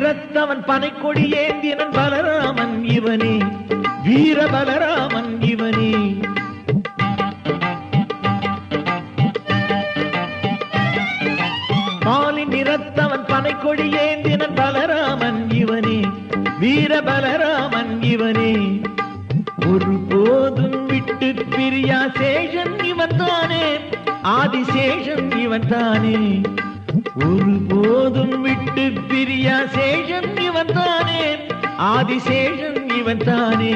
நிறத்தவன் பனைக்கொடி ஏந்தினன் பலராமன் இவனே. வீர பலராமன் இவனே. மாலி நிறத்தவன் பனைக்கொடி ஏந்தினன் பலராமன் இவனே. வீர பலராமன் இவனே. ஒரு போதும் விட்டு பிரியா சேஷன் இவன் தானே. ஆதிசேஷன் இவன் தானே. ஒரு போதும் விட்டு பிரியா சேஷன் இவன் தானே ஆதிசேஷன் இவன் தானே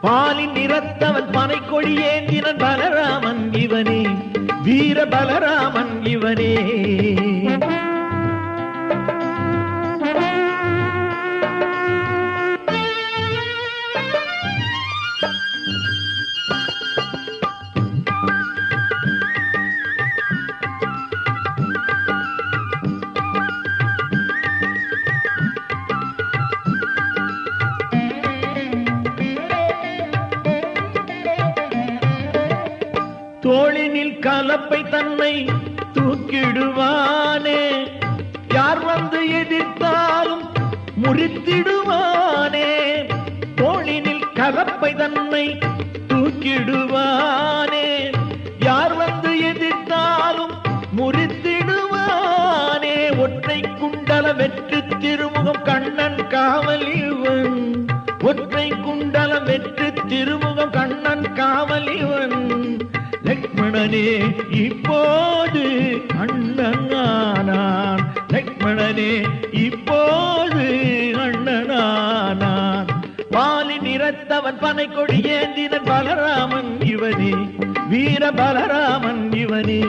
பாலின் நிறத்தவன் பனைக்கொடி ஏந்தினன் பலராமன் இவனே வீர பலராமன் இவனே. தோளினில் கலப்பை தன்னை தூக்கிடுவானே. யார் வந்து எதிர்த்தாலும் முறித்திடுவானே. தோளினில் கலப்பை தன்னை தூக்கிடுவானே. யார் வந்து எதிர்த்தாலும் முறித்திடுவானே. ஒற்றை குண்டல வெற்று திருமுகம் கண் லக்ஷ்மணனே இப்போது அண்ணனானான். லக்மணனே இப்போது அண்ணனானான். பாலி நிறத்தவன் பனை கொடி ஏந்தினன் பலராமன் இவனே. வீர பலராமன் இவனே.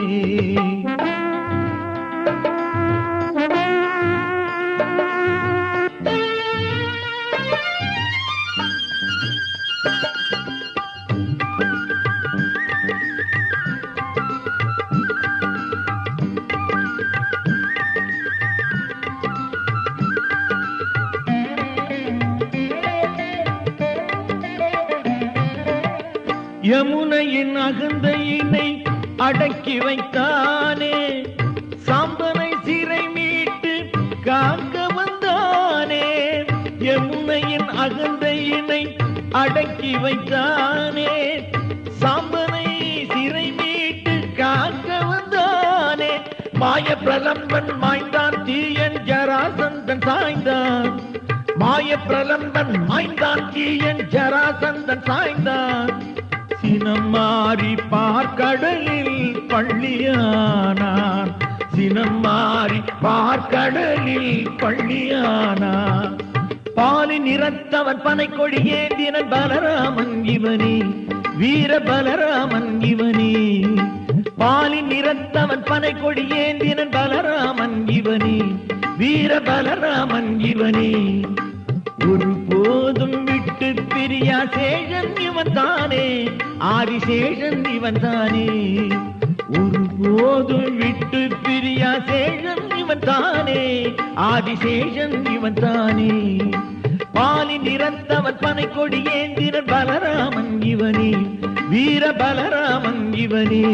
யமுனையின் அகந்தையினை அடக்கி வைத்தானே. சாம்பனை சிறை மீட்டு காக்க வந்தானே. யமுனையின் அகந்தையினை அடக்கி வைத்தானே. சாம்பனை சிறை மீட்டு காக்க வந்தானே. மாய பிரலம்பன் மாய்ந்தான் தீயன் ஜராசந்தன் சாய்ந்தான். மாய பிரலம்பன் மாய்ந்தான் தீயன் ஜராசந்தன் சாய்ந்தான். பார்க்கடலில் பள்ளியானான். சினம் மாறி பார்க்கடலில் பள்ளியானான். பாலி நிறத்தவன் பனைக்கொடி ஏந்தினன் பலராமன் இவனே. வீர பலராமன் இவனே. பாலி நிறத்தவன் பனைக்கொடி ஏந்தினன் பலராமன் இவனே. வீர பலராமன் இவனே. பிரியா சேஷன் இவன் தானே ஆதிசேஷன் இவன் தானே ஒரு போதும் விட்டு பிரியா சேஷன் இவன் தானே ஆதிசேஷன் இவன் தானே பாலி நிறந்தவன் பனை கொடி ஏந்திரன் பலராமன் இவனே வீர பலராமன் இவனே.